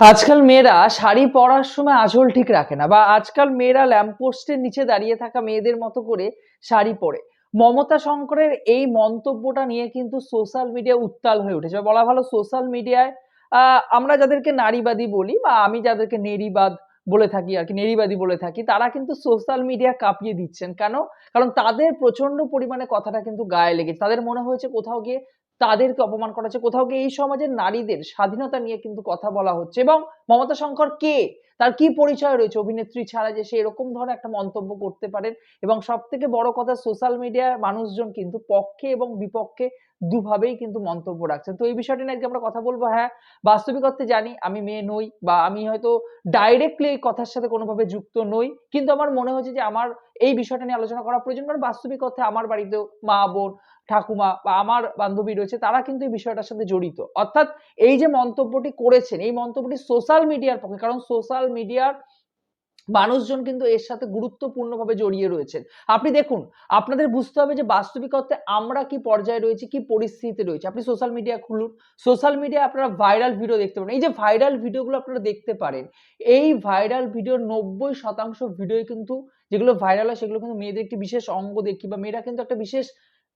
আজকাল মেয়েরা শাড়ি পরার সময় আঁচল ঠিক রাখে না বা আজকাল মেয়েরা ল্যাম্পপোস্টের নিচে দাঁড়িয়ে থাকা মেয়েদের মতো করে শাড়ি পরে। মমতা শঙ্করের এই মন্তব্যটা নিয়ে কিন্তু সোশ্যাল মিডিয়া উত্তাল হয়ে উঠেছে। বলা ভালো সোশ্যাল মিডিয়ায় আমরা যাদেরকে নারীবাদী বলি বা আমি যাদেরকে নেরিবাদ বলে থাকি আর কি, নেরিবাদী বলে থাকি, তারা কিন্তু সোশ্যাল মিডিয়া কাঁপিয়ে দিচ্ছেন। কেন? কারণ তাদের প্রচণ্ড পরিমাণে কথাটা কিন্তু গায়ে লেগেছে। তাদের মনে হয়েছে কোথাও গিয়ে তাদেরকে অপমান করা হচ্ছে। কোথাও গিয়ে এই সমাজের নারীদের স্বাধীনতা নিয়ে কিন্তু কথা বলা হচ্ছে এবং মমতা শঙ্কর কে? তার কি পরিচয় রয়েছে? অভিনেত্রী ছাড়া যে সে এরকম ধরনের একটা মন্তব্য করতে পারেন। এবং সব থেকে বড় কথা সোশ্যাল মিডিয়ার মানুষজন কিন্তু পক্ষে এবং বিপক্ষে দুভাবেই কিন্তু মন্তব্য রাখছেন। তো এই বিষয়টা নিয়ে আজকে আমরা কথা বলব। হ্যাঁ বাস্তবিক অর্থে জানি আমি মেয়ে নই বা আমি হয়তো ডাইরেক্টলি এই কথার সাথে কোনোভাবে যুক্ত নই। কিন্তু আমার মনে হচ্ছে যে আমার এই বিষয়টা নিয়ে আলোচনা করা প্রয়োজন। কারণ বাস্তবিক অর্থে আমার বাড়িতেও মা, বোন, ঠাকুমা বা আমার বান্ধবী রয়েছে, তারা কিন্তু এই বিষয়টার সাথে জড়িত। অর্থাৎ এই যে মন্তব্যটি করেছেন, এই মন্তব্যটি সোশ্যাল মিডিয়ার পক্ষে, কারণ সোশ্যাল মিডিয়ার মানুষজন কিন্তু এর সাথে গুরুত্বপূর্ণভাবে জড়িয়ে রয়েছেন। আপনি দেখুন, আপনাদের বুঝতে হবে যে বাস্তবিক অর্থে আমরা কি পর্যায়ে রয়েছি, কি পরিস্থিতিতে রয়েছে। আপনি সোশ্যাল মিডিয়া খুলুন সোশ্যাল মিডিয়া আপনারা ভাইরাল ভিডিও দেখতে পারেন। এই যে ভাইরাল ভিডিওগুলো আপনারা দেখতে পারেন, এই ভাইরাল ভিডিওর নব্বই শতাংশ ভিডিও কিন্তু যেগুলো ভাইরাল হয়, সেগুলো কিন্তু মেয়েদের একটি বিশেষ অঙ্গ দেখি, বা মেয়েরা কিন্তু একটা বিশেষ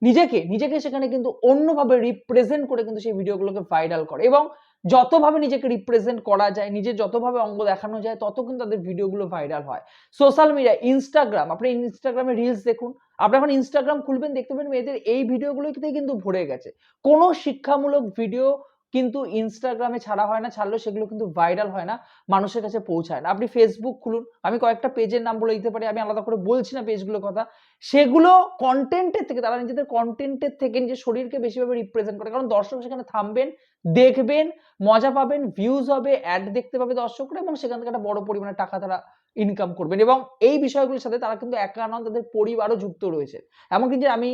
নিজেকে নিজেকে সেখানে কিন্তু অন্যভাবে রিপ্রেজেন্ট করে কিন্তু সেই ভিডিওগুলোকে ভাইরাল করে এবং যতভাবে নিজেকে রিপ্রেজেন্ট করা যায়, নিজের যতভাবে অঙ্গ দেখানো যায়, তত কিন্তু তাদের ভিডিওগুলো ভাইরাল হয়। সোশ্যাল মিডিয়া ইনস্টাগ্রাম আপনি ইনস্টাগ্রামে রিলস দেখুন, আপনি এখন ইনস্টাগ্রাম খুলবেন, দেখতে পাবেন মেয়েদের এই ভিডিওগুলোতে কিন্তু ভরে গেছে। কোনো শিক্ষামূলক ভিডিও কিন্তু ইনস্টাগ্রামে ছাড়া হয় না, ছাড়লেও সেগুলো কিন্তু ভাইরাল হয় না, মানুষের কাছে পৌঁছায় না। আপনি ফেসবুক খুলুন, আমি কয়েকটা পেজের নাম বলে দিতে পারি, আমি আলাদা করে বলছি না পেজগুলোর কথা। সেগুলো কন্টেন্টের থেকে, তারা নিজেদের কন্টেন্টের থেকে নিজের শরীরকে বেশিভাবে রিপ্রেজেন্ট করে। কারণ দর্শক সেখানে থামবেন, দেখবেন, মজা পাবেন ভিউজ হবে অ্যাড দেখতে পাবে দর্শকরা এবং সেখান থেকে একটা বড় পরিমাণে টাকা তারা ইনকাম করবেন। এবং এই বিষয়গুলোর সাথে তারা কিন্তু একা নন, তাদের পরিবারও যুক্ত রয়েছে। এমনকি যে আমি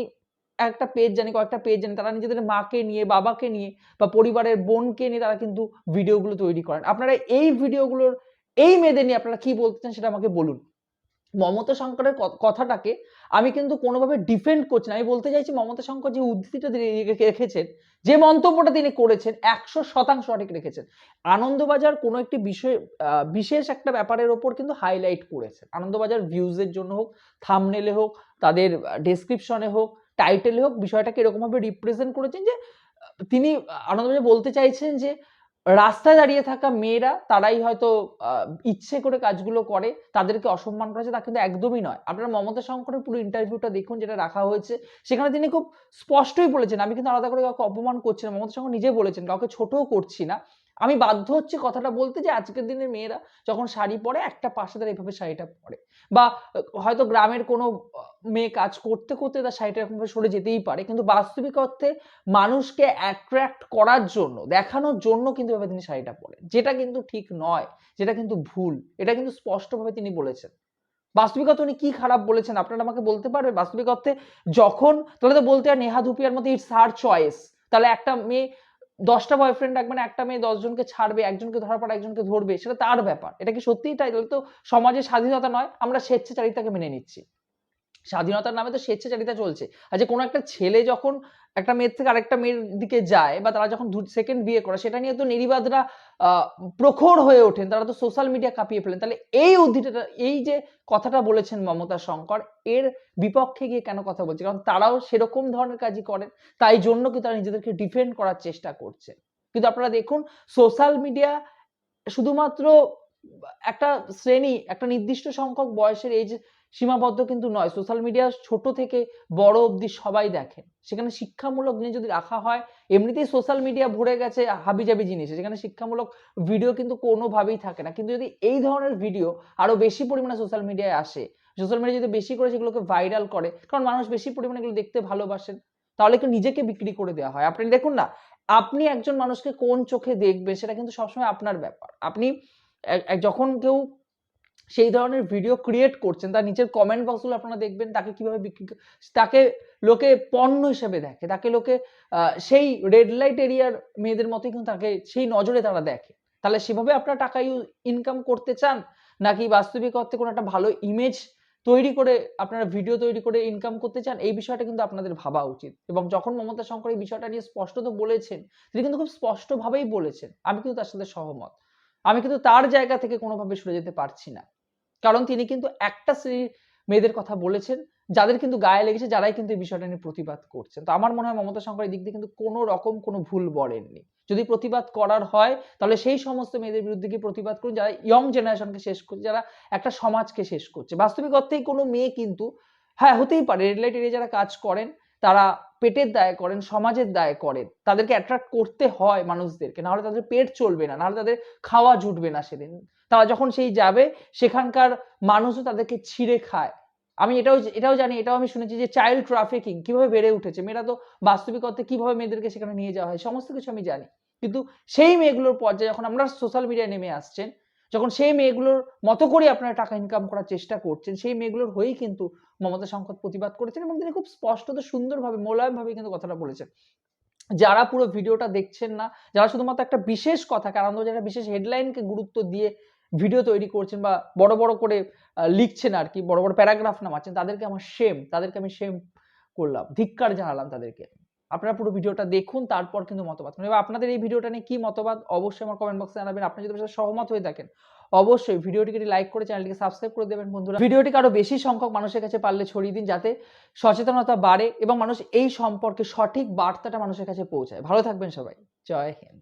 একটা পেজ জানি, কয়েকটা পেজ জানি, তারা নিজেদের মাকে নিয়ে, বাবাকে নিয়ে বা পরিবারের বোনকে নিয়ে তারা কিন্তু ভিডিওগুলো তৈরি করেন। আপনারা এই ভিডিওগুলোর এই মেয়েদের নিয়ে আপনারা কি বলতে চান সেটা আমাকে বলুন। মমতা শঙ্করের কথাটাকে আমি কিন্তু কোনোভাবে ডিফেন্ড করছি না। আমি বলতে চাইছি মমতা শঙ্কর যে উদ্ধৃতিটা রেখেছেন, যে মন্তব্যটা তিনি করেছেন, একশো শতাংশ সঠিক রেখেছেন। আনন্দবাজার কোনো একটি বিষয় বিশেষ একটা ব্যাপারের ওপর কিন্তু হাইলাইট করেছেন। আনন্দবাজার ভিউজের জন্য হোক থামনেলে হোক, তাদের ডেসক্রিপশনে হোক টাইটেলে হোক, বিষয়টাকে এরকমভাবে রিপ্রেজেন্ট করেছেন যে তিনি আনন্দবাজার বলতে চাইছেন যে রাস্তায় দাঁড়িয়ে থাকা মেয়েরা, তারাই হয়তো ইচ্ছে করে কাজগুলো করে, তাদেরকে অসম্মান করা করেছে, তা কিন্তু একদমই নয়। আপনারা মমতা শঙ্করের পুরো ইন্টারভিউটা দেখুন, যেটা রাখা হয়েছে। সেখানে তিনি খুব স্পষ্টই বলেছেন, আমি কিন্তু আলাদা করে কাউকে অপমান করছি না, মমতা শঙ্কর নিজে বলেছেন, কাউকে ছোটও করছি না। আমি বাধ্য হচ্ছি কথাটা বলতে যে আজকের দিনের মেয়েরা যখন শাড়ি পরে একটা পাশে তারা এইভাবে শাড়িটা পরে। বা, হয়তো গ্রামের কোনো মেয়ে কাজ করতে করতে তার শাড়িটা এরকমভাবে সরে যেতেই পারে। কিন্তু বাস্তবিক অর্থে মানুষকে অ্যাট্রাক্ট করার জন্য, দেখানোর জন্য কিন্তু এভাবে তিনি শাড়িটা পরেন। যেটা কিন্তু ঠিক নয়, যেটা কিন্তু ভুল, এটা কিন্তু স্পষ্টভাবে তিনি বলেছেন। বাস্তবিক অর্থে উনি কি খারাপ বলেছেন আপনারা আমাকে বলতে পারবে বাস্তবিক অর্থে যখন, তাহলে তো বলতে হয় নেহা ধুপিয়ার মধ্যে ইটস হার চয়েস তাহলে একটা মেয়ে দশটা বয়ফ্রেন্ড রাখবে না, একটা মেয়ে দশজনকে ছাড়বে, একজনকে ধরার পর একজনকে ধরবে, সেটা তার ব্যাপার। এটা কি সত্যিই তাই? তাহলে তো সমাজের স্বাধীনতা নয়, আমরা স্বেচ্ছাচারিতাকে মেনে নিচ্ছি। স্বাধীনতার নামে তো স্বেচ্ছাচারিতা চলছে। আর যে কোনো একটা ছেলে যখন একটা মেয়ের থেকে আরেকটা মেয়ের দিকে যায় বা তারা যখন সেকেন্ড বিয়ে করে, সেটা নিয়ে তো নিরিবাদরা প্রখর হয়ে ওঠেন। তারা তো সোশ্যাল মিডিয়া কাঁপিয়ে ফেলেন। তাহলে এই উদ্ধৃতিটা এই যে কথাটা বলেছেন মমতা শঙ্কর, এর বিপক্ষে গিয়ে কেন কথা বলছে? কারণ তারাও সেরকম ধরনের কাজই করেন, তাই জন্য কি তারা নিজেদেরকে ডিফেন্ড করার চেষ্টা করছে? কিন্তু আপনারা দেখুন সোশ্যাল মিডিয়া শুধুমাত্র একটা শ্রেণি, একটা নির্দিষ্ট সংখ্যক বয়সের এই যে সীমাবদ্ধ কিন্তু নয়। সোশ্যাল মিডিয়া ছোট থেকে বড় অবধি সবাই দেখেন সেখানে শিক্ষামূলক জিনিস যদি রাখা হয়, এমনিতেই সোশ্যাল মিডিয়া ভরে গেছে হাবিজাবি জিনিস। সেখানে শিক্ষামূলক ভিডিও কিন্তু কোনোভাবেই থাকে না। কিন্তু যদি এই ধরনের ভিডিও আরও বেশি পরিমাণে সোশ্যাল মিডিয়ায় আসে সোশ্যাল মিডিয়া যদি বেশি করে সেগুলোকে ভাইরাল করে, কারণ মানুষ বেশি পরিমাণে এগুলো দেখতে ভালোবাসেন, তাহলে কিন্তু নিজেকে বিক্রি করে দেওয়া হয়। আপনি দেখুন না, আপনি একজন মানুষকে কোন চোখে দেখবেন সেটা কিন্তু সবসময় আপনার ব্যাপার। আপনি যখন কেউ সেই ধরনের ভিডিও ক্রিয়েট করছেন, তার নিচের কমেন্ট বক্সগুলো আপনারা দেখবেন, তাকে কীভাবে বিক্রি তাকে লোকে পণ্য হিসেবে দেখে, তাকে লোকে সেই রেড লাইট এরিয়ার মেয়েদের মতোই কিন্তু তাকে সেই নজরে তারা দেখে। তাহলে সেভাবে আপনারা টাকা ইনকাম করতে চান, নাকি বাস্তবিক অর্থে কোনো একটা ভালো ইমেজ তৈরি করে আপনারা ভিডিও তৈরি করে ইনকাম করতে চান, এই বিষয়টা কিন্তু আপনাদের ভাবা উচিত। এবং যখন মমতা শঙ্কর এই বিষয়টা নিয়ে স্পষ্ট তো বলেছেন, তিনি কিন্তু খুব স্পষ্টভাবেই বলেছেন, আমি কিন্তু তার সাথে সহমত। আমি কিন্তু তার জায়গা থেকে কোনোভাবে সরে যেতে পারছি না। কারণ তিনি কিন্তু একটা শ্রেণির মেয়েদের কথা বলেছেন, যাদের কিন্তু গায়ে লেগেছে, যারাই কিন্তু এই বিষয়টা নিয়ে প্রতিবাদ করছেন। তো আমার মনে হয় মমতা শঙ্করের দিক দিয়ে কিন্তু কোনো রকম কোনো ভুল বলেননি। যদি প্রতিবাদ করার হয়, তাহলে সেই সমস্ত মেয়েদের বিরুদ্ধে গিয়ে প্রতিবাদ করুন, যারা ইয়ং জেনারেশনকে শেষ করছে যারা একটা সমাজকে শেষ করছে। বাস্তবিক অর্থেই কোনো মেয়ে কিন্তু হ্যাঁ হতেই পারে রেড লাইট এরিয়া যারা কাজ করেন তারা পেটের দায় করেন, সমাজের দায় করেন। তাদেরকে অ্যাট্রাক্ট করতে হয় মানুষদেরকে, নাহলে তাদের পেট চলবে না, নাহলে তাদের খাওয়া জুটবে না সেদিন। তারা যখন সেই যাবে, সেখানকার মানুষও তাদেরকে ছিঁড়ে খায়। আমি এটাও এটাও জানি, এটাও আমি শুনেছি যে চাইল্ড ট্রাফিকিং কীভাবে বেড়ে উঠেছে। মেয়েরা তো বাস্তবিক অর্থে কীভাবে মেয়েদেরকে সেখানে নিয়ে যাওয়া হয়, সমস্ত কিছু আমি জানি। কিন্তু সেই মেয়েগুলোর পর্যায়ে যখন আমরা সোশ্যাল মিডিয়ায় নেমে আসছেন যখন সেই মেয়েগুলোর মতো করে আপনারা টাকা ইনকাম করার চেষ্টা করছেন, সেই মেয়েগুলোর হয়েই কিন্তু মমতা সংকট প্রতিবাদ করেছেন এবং তিনি খুব স্পষ্টত সুন্দরভাবে, মোলায়েমভাবে কিন্তু কথাটা বলেছেন। যারা পুরো ভিডিওটা দেখছেন না, যারা শুধুমাত্র একটা বিশেষ কথা, কারণ যারা বিশেষ হেডলাইনকে গুরুত্ব দিয়ে ভিডিও তৈরি করছেন বা বড় বড় করে লিখছেন আর কি, বড় বড় প্যারাগ্রাফ নামাচ্ছেন, তাদেরকে আমার সেম তাদেরকে আমি সেম করলাম, ধিক্কার জানালাম তাদেরকে। আপনারা পুরো ভিডিওটা দেখুন, তারপর কিন্তু মতবাদ মানে আপনাদের এই ভিডিওটা নিয়ে কি মতবাদ? অবশ্যই আমার কমেন্ট বক্সে জানাবেন। আপনি যদি সহমত হয়ে থাকেন, অবশ্যই ভিডিওটিকে লাইক করে চ্যানেলটিকে সাবস্ক্রাইব করে দেবেন বন্ধুরা। ভিডিওটিকে আরও বেশি সংখ্যক মানুষের কাছে পারলে ছড়িয়ে দিন, যাতে সচেতনতা বাড়ে এবং মানুষ এই সম্পর্কে সঠিক বার্তাটা মানুষের কাছে পৌঁছায়। ভালো থাকবেন সবাই। জয় হিন্দ।